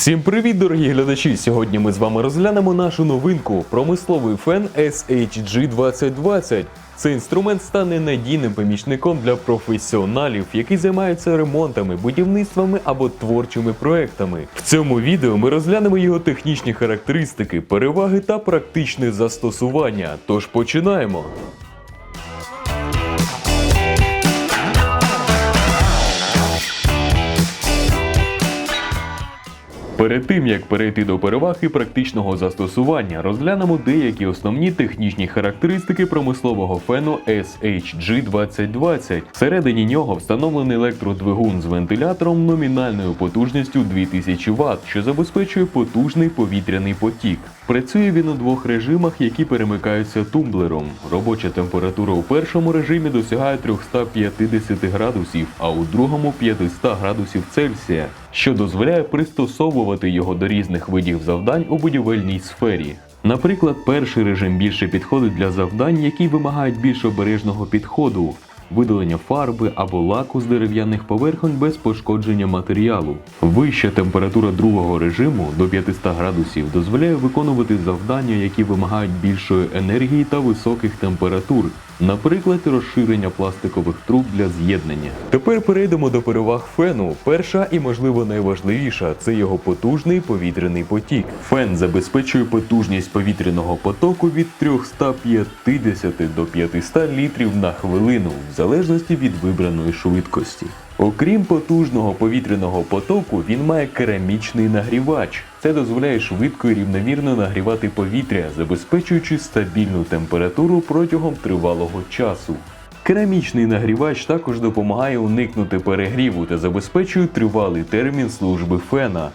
Всім привіт, дорогі глядачі! Сьогодні ми з вами розглянемо нашу новинку промисловий фен SHG 2020. Цей інструмент стане надійним помічником для професіоналів, які займаються ремонтами, будівництвами або творчими проектами. В цьому відео ми розглянемо його технічні характеристики, переваги та практичне застосування. Тож починаємо. Перед тим як перейти до переваг і практичного застосування, розглянемо деякі основні технічні характеристики промислового фену SHG 2020. Всередині нього встановлений електродвигун з вентилятором номінальною потужністю 2000 Вт, що забезпечує потужний повітряний потік. Працює він у двох режимах, які перемикаються тумблером. Робоча температура у першому режимі досягає 350 градусів, а у другому 500 градусів Цельсія, що дозволяє пристосовувати його до різних видів завдань у будівельній сфері. Наприклад, перший режим більше підходить для завдань, які вимагають більш обережного підходу, видалення фарби або лаку з дерев'яних поверхонь без пошкодження матеріалу. Вища температура другого режиму до 500 градусів дозволяє виконувати завдання, які вимагають більшої енергії та високих температур. Наприклад, розширення пластикових труб для з'єднання. Тепер перейдемо до переваг фену. Перша і, можливо, найважливіша це його потужний повітряний потік. Фен забезпечує потужність повітряного потоку від 350 до 500 літрів на хвилину, залежності від вибраної швидкості. Окрім потужного повітряного потоку, він має керамічний нагрівач. Це дозволяє швидко і рівномірно нагрівати повітря, забезпечуючи стабільну температуру протягом тривалого часу. Керамічний нагрівач також допомагає уникнути перегріву та забезпечує тривалий термін служби фена.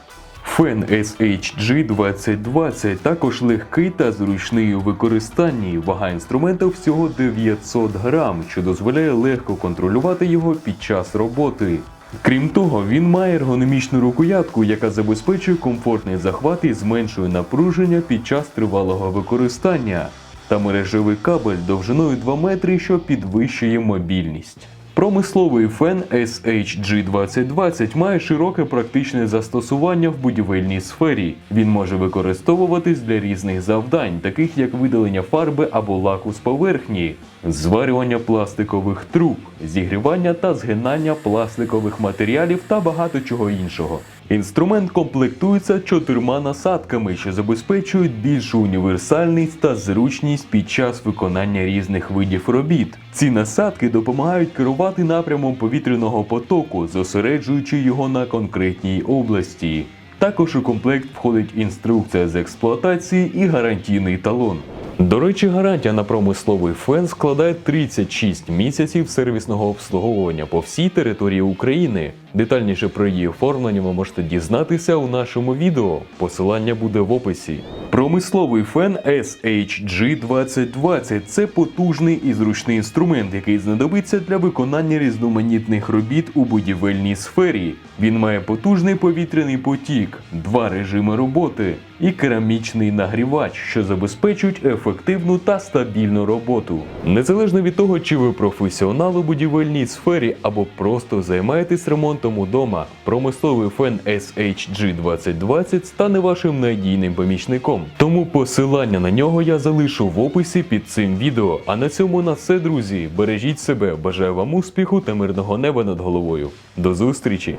Фен SHG 2020 також легкий та зручний у використанні. Вага інструмента всього 900 грам, що дозволяє легко контролювати його під час роботи. Крім того, він має ергономічну рукоятку, яка забезпечує комфортний захват і зменшує напруження під час тривалого використання, та мережевий кабель довжиною 2 метри, що підвищує мобільність. Промисловий фен SHG 2020 має широке практичне застосування в будівельній сфері. Він може використовуватись для різних завдань, таких як видалення фарби або лаку з поверхні, зварювання пластикових труб, зігрівання та згинання пластикових матеріалів та багато чого іншого. Інструмент комплектується чотирма насадками, що забезпечують більшу універсальність та зручність під час виконання різних видів робіт. Ці насадки допомагають керувати напрямом повітряного потоку, зосереджуючи його на конкретній області. Також у комплект входить інструкція з експлуатації і гарантійний талон. До речі, гарантія на промисловий фен складає 36 місяців сервісного обслуговування по всій території України. Детальніше про її оформлення ви можете дізнатися у нашому відео. Посилання буде в описі. Промисловий фен SHG 2020 це потужний і зручний інструмент, який знадобиться для виконання різноманітних робіт у будівельній сфері. Він має потужний повітряний потік, два режими роботи і керамічний нагрівач, що забезпечують ефективну та стабільну роботу. Незалежно від того, чи ви професіонал у будівельній сфері або просто займаєтесь ремонтом удома, промисловий фен SHG 2020 стане вашим надійним помічником. Тому посилання на нього я залишу в описі під цим відео. А на цьому на все, друзі. Бережіть себе, бажаю вам успіху та мирного неба над головою. До зустрічі!